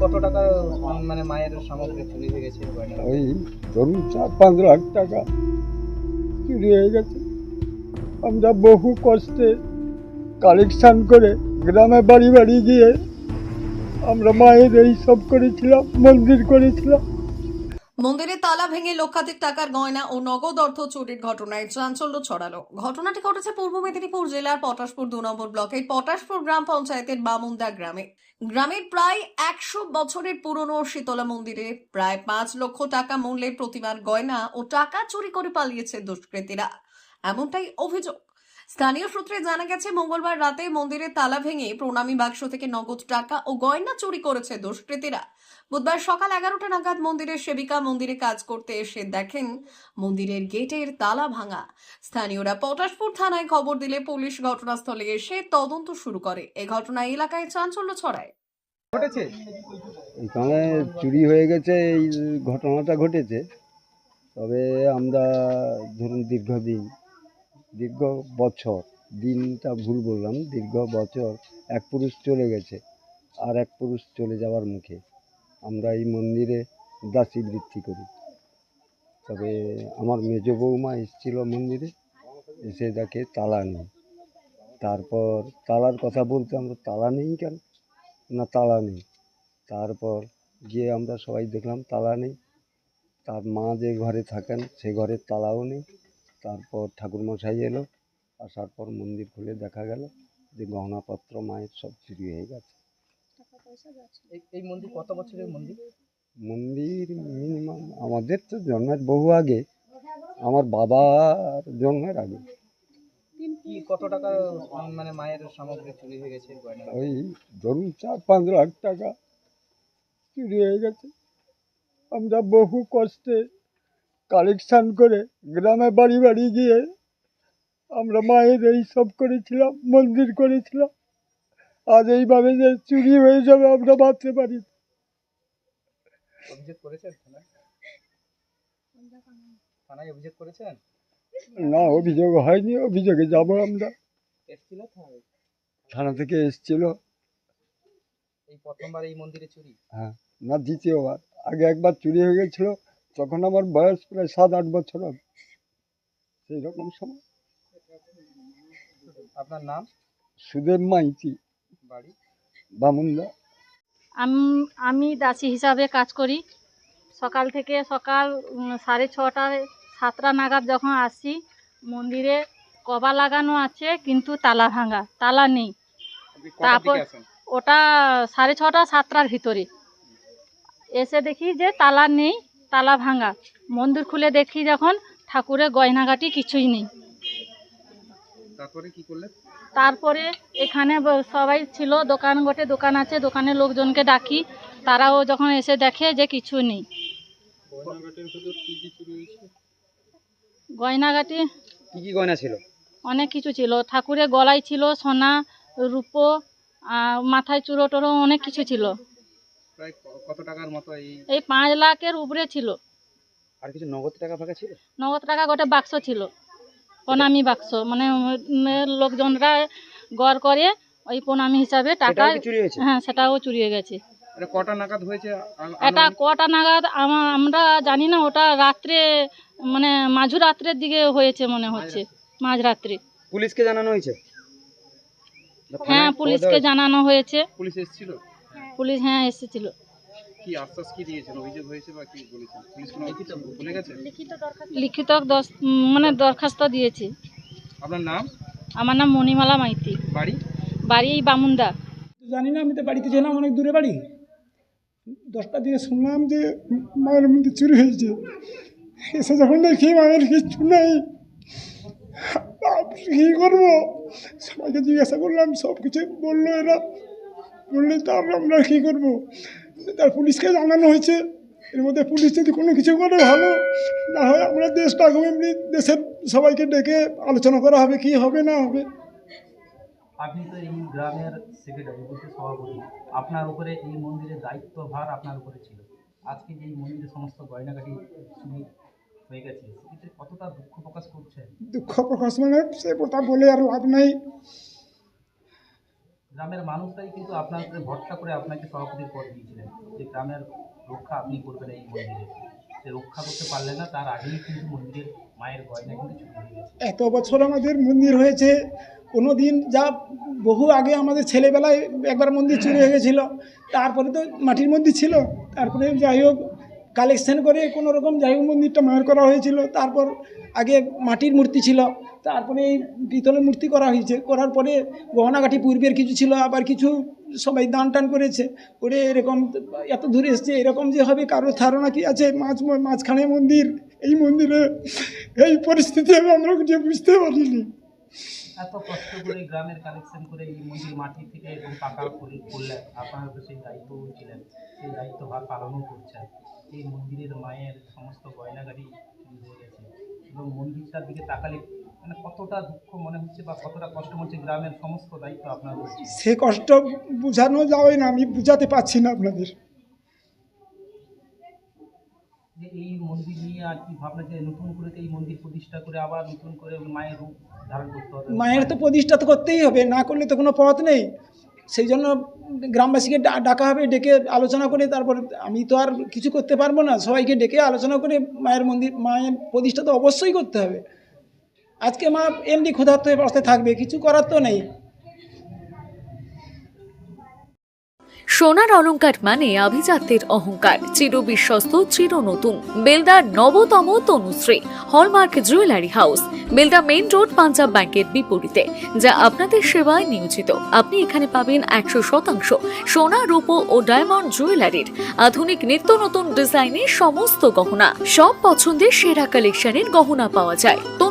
কত টাকা মানে মায়ের সামগ্রী চুরি হয়ে গেছে ওই ধরুন চার, পাঁচ লাখ টাকা চুরি হয়ে গেছে। আমরা বহু কষ্টে কালেকশন করে গ্রামে বাড়ি বাড়ি গিয়ে আমরা মায়ের এই সব করেছিলাম, মন্দির করেছিলাম। মন্দিরে তালা ভেঙে লক্ষাধিক টাকার গয়না ও নগদ অর্থ চুরির ঘটনায় চাঞ্চল্য ছড়ালো। ঘটনাটি ঘটেছে পূর্ব মেদিনীপুর জেলার পটাশপুর দু নম্বর ব্লকের পটাশপুর গ্রাম পঞ্চায়েতের বামুন্দা গ্রামে। গ্রামের প্রায় একশো বছরের পুরনো শীতলা মন্দিরে প্রায় পাঁচ লক্ষ টাকা মূল্যের প্রতিমার গয়না ও টাকা চুরি করে পালিয়েছে দুষ্কৃতীরা। এমনটাই অভিযোগ স্থানীয় সূত্রে জানা গেছে মঙ্গলবার রাতে মন্দিরের তালা ভেঙে প্রণামী বাক্স থেকে নগদ টাকা ও গয়না চুরি করেছে দুষ্কৃতীরা। বুধবার সকাল এগারোটা নাগাদ মন্দিরের সেবিকা মন্দিরে কাজ করতে এসে দেখেন মন্দিরের গেটের তালা ভাঙা। স্থানীয়রা পটাশপুর থানায় খবর দিলে পুলিশ ঘটনাস্থলে এসে তদন্ত শুরু করে। এ ঘটনায় এলাকায় চাঞ্চল্য ছড়ায়। ঘটেছে? এখানে চুরি হয়ে গেছে এই ঘটনাটা ঘটেছে। তবে আমরা ধরুন দীর্ঘদিন দীর্ঘ বছর, দিনটা ভুল বললাম, দীর্ঘ বছর এক পুরুষ চলে গেছে আর এক পুরুষ চলে যাওয়ার মুখে। আমরা এই মন্দিরে দাসী বৃত্তি করি। তবে আমার মেজ বৌমা এসেছিল মন্দিরে, এসে দেখে তালা নেই। তারপর তালার কথা বলতে আমরা তালা নেই কেন? না, তালা নেই। তারপর গিয়ে আমরা সবাই দেখলাম তালা নেই। তার মা যে ঘরে থাকেন, সে ঘরের তালাও নেই। তারপর ঠাকুরমশাই এলো আসার পর মন্দির খুলে দেখা গেল যে গহনাপত্র মায়ের সব চুরি হয়ে গেছে। এই- এই মন্দির কত বছরের মন্দির? মন্দির মিনিমাম আমাদের তো জন্মের বহু আগে আমার বাবার জন্মের আগে। কত টাকা মানে মায়ের সামগ্রী চুরি হয়ে গেছে? ওই ধরুন চার পাঁচ লাখ টাকা চুরি হয়ে গেছে। আমরা বহু কষ্টে কালেকশন করে গ্রামে বাড়ি বাড়ি গিয়ে আমরা মায়ের এই সব করেছিলাম মন্দির করেছিলাম। আজ এইভাবে যে চুরি হয়ে যাবে আমরা ভাবতে পারি না। অভিযোগ হয়নি অভিযোগে যাব আমরা। থানা থেকে এসছিল। এই প্রথমবার এই মন্দিরে চুরি? হ্যাঁ না দ্বিতীয়বার। আগে একবার চুরি হয়ে গেছিল তখন আমার বয়স প্রায় সাত আট বছর হবে। সেই রকম সময়। আপনার নাম? সুদেব মাইতি। বাড়ি? বামুন্দা। আম- আমি দাসী হিসাবে কাজ করি। সকাল থেকে সকাল সাড়ে ছটায় সাতটা নাগাদ যখন আসি মন্দিরে কবা লাগানো আছে কিন্তু তালা ভাঙা তালা নেই। তারপর- ওটা সাড়ে ছটা সাতটার ভিতরে। এসে দেখি যে তালা নেই তালা ভাঙা। মন্দির খুলে দেখি যখন ঠাকুরের গয়নাগাটি কিছুই নেই। তারপরে কি করলেন? তারপরে এখানে সবাই ছিল দোকান গোটে দোকান আছে দোকানের লোকজনকে ডাকি। তারাও যখন এসে দেখে যে কিছু নেই গয়নাগাটি কি কি গয়না ছিল? অনেক কিছু ছিল। ঠাকুরের গলায় ছিল সোনা রূপো আর মাথায় চুরো টুরো অনেক কিছু ছিল। প্রায় কত টাকার মতো এই এই পাঁচ লাখের উপরে ছিল। আর কিছু নগদ টাকা ফাঁকা ছিল? নগদ টাকা গোটে বাক্স ছিল প্রণামী বাক্স। মানে লোকজনরা গড় করে ওই প্রণামী হিসাবে টাকা হ্যাঁ সেটাও চুরি হয়ে গেছে। এটা কটা নাগাদ হয়েছে? এটা কটা নাগাদ আমরা জানি না ওটা রাত্রে মানে মাঝু রাত্রের দিকে হয়েছে মনে হচ্ছে মাঝরাত্রে পুলিশকে জানানো হয়েছে? হ্যাঁ পুলিশকে জানানো হয়েছে? হয়েছে? পুলিশ এসেছিল? পুলিশ হ্যাঁ এসেছিল। কি আশ্বাস কি দিয়েছেন? অভিযোগ হয়েছে বা কি বলেছেন? পুলিশ কোনো বলে গেছে? লিখিত দস মানে দরখাস্ত দিয়েছে। আপনার নাম? আমার নাম মণিমালা মাইতি। বাড়ি? বাড়ি এই বামুন্দা। জানি না আমি তো বাড়িতে ছিলাম অনেক দূরে বাড়ি। দশটা দিকে শুনলাম যে মায়ের মধ্যে চুরি হয়েছে। এসে যখন দেখি মায়ের কিচ্ছু নেই। কী করব? সবাইকে জিজ্ঞাসা করলাম সব কিছু বলল এরা। বললে তার আমরা কী করব? তার পুলিশকে জানানো হয়েছে। এর মধ্যে পুলিশ যদি কোনো কিছু করে ভালো না হয় আমরা দেশটা এমনি দেশের সবাইকে ডেকে আলোচনা করা হবে কি হবে না হবে। আপনি তো এই গ্রামের সেক্রেটারি সভাপতি আপনার উপরে এই মন্দিরের দায়িত্বভার আপনার উপরে ছিল। আজকে যে এই মন্দিরের সমস্ত গয়নাগাটি চুরি হয়ে গেছে কতটা দুঃখ প্রকাশ করছেন? দুঃখ প্রকাশ মানে সে কথা বলে আর লাভ নেই। গ্রামের মানুষরাই কিন্তু আপনার উপরে ভরসা করে আপনাকে সভাপতির পদ দিয়েছিলেন। যে গ্রামের রক্ষা আপনি করবেন এই মন্দিরে। সে রক্ষা করতে পারলেন না, তার আগেই কিন্তু মন্দিরের মায়ের গয়না কিন্তু এত বছর আমাদের মন্দির হয়েছে কোনো দিন যা বহু আগে আমাদের ছেলেবেলায় একবার মন্দির চুরি হয়ে গেছিল, তারপরে তো মাটির মন্দির ছিল, তারপরে যাই হোক, কালেকশন করে কোনো রকম যাই হোক মন্দিরটা মায়ের করা হয়েছিল, তারপর আগে মাটির মূর্তি ছিল তারপরে এই পিতলের মূর্তি করা হয়েছে। করার পরে গহনাগাঠি পূর্বের কিছু ছিল, আবার কিছু সবাই দান টান করেছে। করে এরকম এত দূরে এসছে, এরকম যে হবে কারোর ধারণা কি আছে? মাঝ মাঝখানে মন্দির, এই মন্দিরে, এই পরিস্থিতি আমরা যে বুঝতে পারিনি। করে করে এবং মন্দিরটার দিকে তাকালে মানে কতটা দুঃখ মনে হচ্ছে বা কতটা কষ্ট হচ্ছে গ্রামের সমস্ত দায়িত্ব আপনার সে কষ্ট বোঝানো যাবে না আমি বুঝাতে পারছি না আপনাদের। এই মন্দির নিয়ে আর কি ভাবনা যে নতুন করে এই মন্দির প্রতিষ্ঠা করে আবার নতুন করে মায়ের রূপ ধারণ করতে হবে? মায়ের তো প্রতিষ্ঠা তো করতেই হবে না করলে তো কোনো পথ নেই। সেই জন্য গ্রামবাসীকে ডাকা হবে ডেকে আলোচনা করে তারপর আমি তো আর কিছু করতে পারব না। সবাইকে ডেকে আলোচনা করে মায়ের মন্দির মায়ের প্রতিষ্ঠা তো অবশ্যই করতে হবে। আজকে মা এমনি ক্ষুধার্ত হয়ে অবস্থায় থাকবে, কিছু করার তো নেই। সোনার অলংকার মানে আভিজাত্যের অহংকার চির বিশ্বস্ত চির নতুন বেলদার নবতম Tanushree hallmark jewellery house Belda main road Punjab ব্যাংকের বিপরীতে, যা আপনাদের সেবায় নিয়োজিত। আপনি এখানে পাবেন একশো শতাংশ সোনা, রূপো ও ডায়মন্ড জুয়েলারির। আধুনিক নিত্য নতুন ডিজাইনের সমস্ত গহনা। সব পছন্দের সেরা কালেকশনের গহনা পাওয়া যায়।